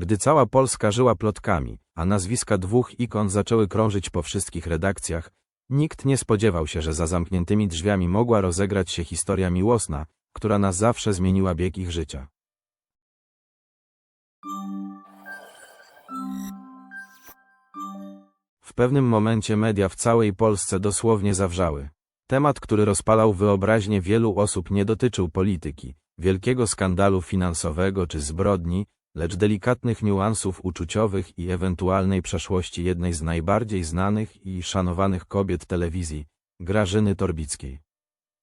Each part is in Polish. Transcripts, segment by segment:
Gdy cała Polska żyła plotkami, a nazwiska dwóch ikon zaczęły krążyć po wszystkich redakcjach, nikt nie spodziewał się, że za zamkniętymi drzwiami mogła rozegrać się historia miłosna, która na zawsze zmieniła bieg ich życia. W pewnym momencie media w całej Polsce dosłownie zawrzały. Temat, który rozpalał wyobraźnię wielu osób nie dotyczył polityki, wielkiego skandalu finansowego czy zbrodni, lecz delikatnych niuansów uczuciowych i ewentualnej przeszłości jednej z najbardziej znanych i szanowanych kobiet telewizji, Grażyny Torbickiej.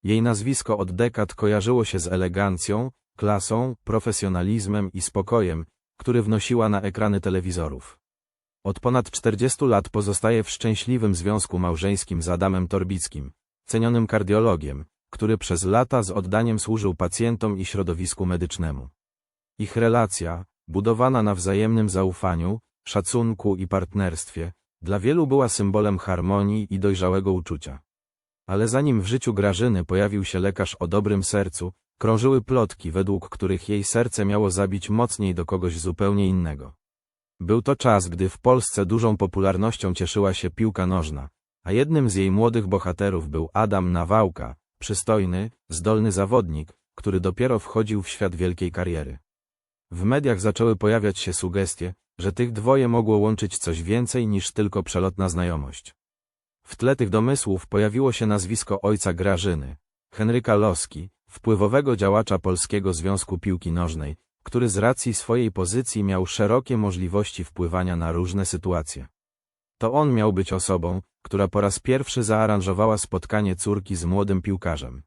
Jej nazwisko od dekad kojarzyło się z elegancją, klasą, profesjonalizmem i spokojem, który wnosiła na ekrany telewizorów. Od ponad 40 lat pozostaje w szczęśliwym związku małżeńskim z Adamem Torbickim, cenionym kardiologiem, który przez lata z oddaniem służył pacjentom i środowisku medycznemu. Ich relacja, budowana na wzajemnym zaufaniu, szacunku i partnerstwie, dla wielu była symbolem harmonii i dojrzałego uczucia. Ale zanim w życiu Grażyny pojawił się lekarz o dobrym sercu, krążyły plotki, według których jej serce miało zabić mocniej do kogoś zupełnie innego. Był to czas, gdy w Polsce dużą popularnością cieszyła się piłka nożna, a jednym z jej młodych bohaterów był Adam Nawałka, przystojny, zdolny zawodnik, który dopiero wchodził w świat wielkiej kariery. W mediach zaczęły pojawiać się sugestie, że tych dwoje mogło łączyć coś więcej niż tylko przelotna znajomość. W tle tych domysłów pojawiło się nazwisko ojca Grażyny, Henryka Loski, wpływowego działacza Polskiego Związku Piłki Nożnej, który z racji swojej pozycji miał szerokie możliwości wpływania na różne sytuacje. To on miał być osobą, która po raz pierwszy zaaranżowała spotkanie córki z młodym piłkarzem.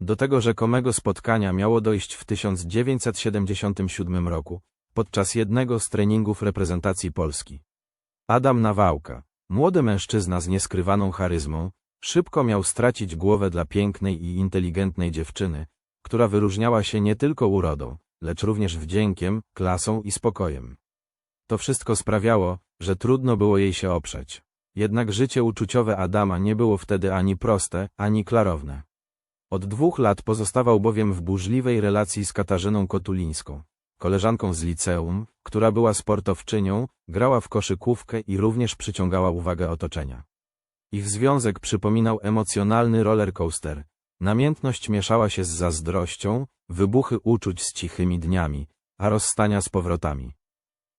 Do tego rzekomego spotkania miało dojść w 1977 roku, podczas jednego z treningów reprezentacji Polski. Adam Nawałka, młody mężczyzna z nieskrywaną charyzmą, szybko miał stracić głowę dla pięknej i inteligentnej dziewczyny, która wyróżniała się nie tylko urodą, lecz również wdziękiem, klasą i spokojem. To wszystko sprawiało, że trudno było jej się oprzeć. Jednak życie uczuciowe Adama nie było wtedy ani proste, ani klarowne. Od dwóch lat pozostawał bowiem w burzliwej relacji z Katarzyną Kotulińską, koleżanką z liceum, która była sportowczynią, grała w koszykówkę i również przyciągała uwagę otoczenia. Ich związek przypominał emocjonalny rollercoaster. Namiętność mieszała się z zazdrością, wybuchy uczuć z cichymi dniami, a rozstania z powrotami.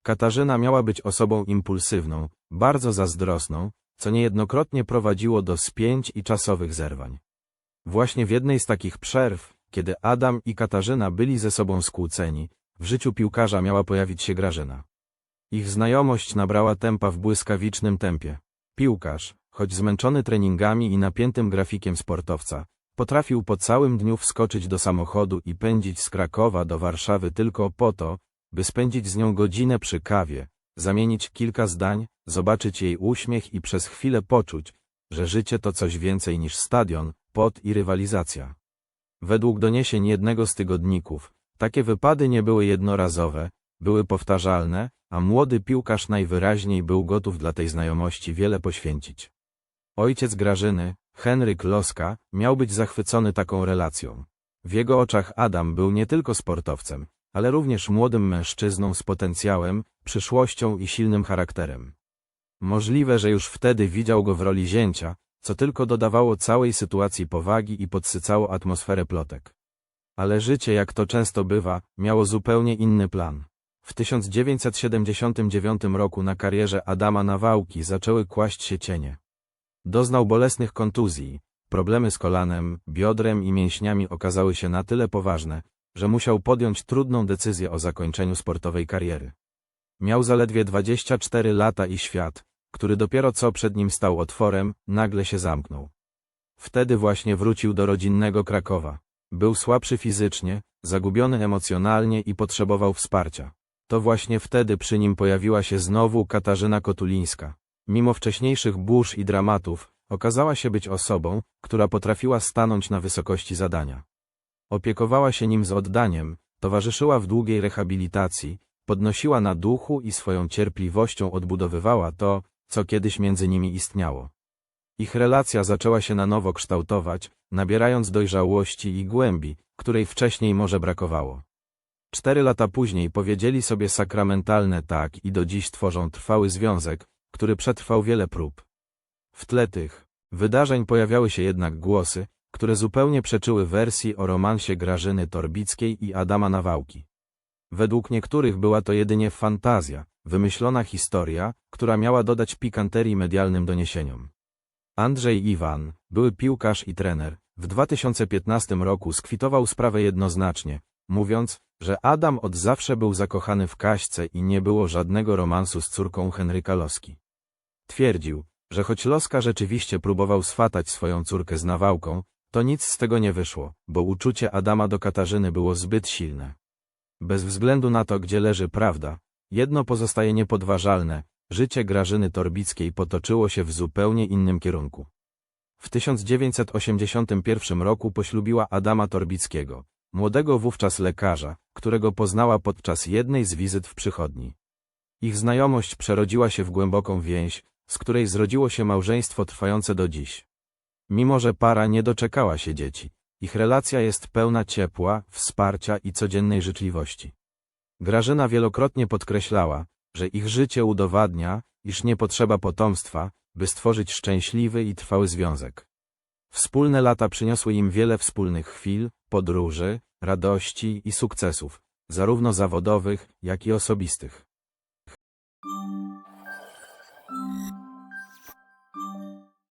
Katarzyna miała być osobą impulsywną, bardzo zazdrosną, co niejednokrotnie prowadziło do spięć i czasowych zerwań. Właśnie w jednej z takich przerw, kiedy Adam i Katarzyna byli ze sobą skłóceni, w życiu piłkarza miała pojawić się Grażyna. Ich znajomość nabrała tempa w błyskawicznym tempie. Piłkarz, choć zmęczony treningami i napiętym grafikiem sportowca, potrafił po całym dniu wskoczyć do samochodu i pędzić z Krakowa do Warszawy tylko po to, by spędzić z nią godzinę przy kawie, zamienić kilka zdań, zobaczyć jej uśmiech i przez chwilę poczuć, że życie to coś więcej niż stadion, pot i rywalizacja. Według doniesień jednego z tygodników, takie wypady nie były jednorazowe, były powtarzalne, a młody piłkarz najwyraźniej był gotów dla tej znajomości wiele poświęcić. Ojciec Grażyny, Henryk Loska, miał być zachwycony taką relacją. W jego oczach Adam był nie tylko sportowcem, ale również młodym mężczyzną z potencjałem, przyszłością i silnym charakterem. Możliwe, że już wtedy widział go w roli zięcia, co tylko dodawało całej sytuacji powagi i podsycało atmosferę plotek. Ale życie, jak to często bywa, miało zupełnie inny plan. W 1979 roku na karierze Adama Nawałki zaczęły kłaść się cienie. Doznał bolesnych kontuzji, problemy z kolanem, biodrem i mięśniami okazały się na tyle poważne, że musiał podjąć trudną decyzję o zakończeniu sportowej kariery. Miał zaledwie 24 lata i świat, który dopiero co przed nim stał otworem, nagle się zamknął. Wtedy właśnie wrócił do rodzinnego Krakowa. Był słabszy fizycznie, zagubiony emocjonalnie i potrzebował wsparcia. To właśnie wtedy przy nim pojawiła się znowu Katarzyna Kotulińska. Mimo wcześniejszych burz i dramatów, okazała się być osobą, która potrafiła stanąć na wysokości zadania. Opiekowała się nim z oddaniem, towarzyszyła w długiej rehabilitacji, podnosiła na duchu i swoją cierpliwością odbudowywała to, co kiedyś między nimi istniało. Ich relacja zaczęła się na nowo kształtować, nabierając dojrzałości i głębi, której wcześniej może brakowało. Cztery lata później powiedzieli sobie sakramentalne tak i do dziś tworzą trwały związek, który przetrwał wiele prób. W tle tych wydarzeń pojawiały się jednak głosy, które zupełnie przeczyły wersji o romansie Grażyny Torbickiej i Adama Nawałki. Według niektórych była to jedynie fantazja, wymyślona historia, która miała dodać pikanterii medialnym doniesieniom. Andrzej Iwan, były piłkarz i trener, w 2015 roku skwitował sprawę jednoznacznie, mówiąc, że Adam od zawsze był zakochany w Kaśce i nie było żadnego romansu z córką Henryka Loski. Twierdził, że choć Loska rzeczywiście próbował swatać swoją córkę z Nawałką, to nic z tego nie wyszło, bo uczucie Adama do Katarzyny było zbyt silne. Bez względu na to, gdzie leży prawda, jedno pozostaje niepodważalne, życie Grażyny Torbickiej potoczyło się w zupełnie innym kierunku. W 1981 roku poślubiła Adama Torbickiego, młodego wówczas lekarza, którego poznała podczas jednej z wizyt w przychodni. Ich znajomość przerodziła się w głęboką więź, z której zrodziło się małżeństwo trwające do dziś. Mimo, że para nie doczekała się dzieci, ich relacja jest pełna ciepła, wsparcia i codziennej życzliwości. Grażyna wielokrotnie podkreślała, że ich życie udowadnia, iż nie potrzeba potomstwa, by stworzyć szczęśliwy i trwały związek. Wspólne lata przyniosły im wiele wspólnych chwil, podróży, radości i sukcesów, zarówno zawodowych, jak i osobistych.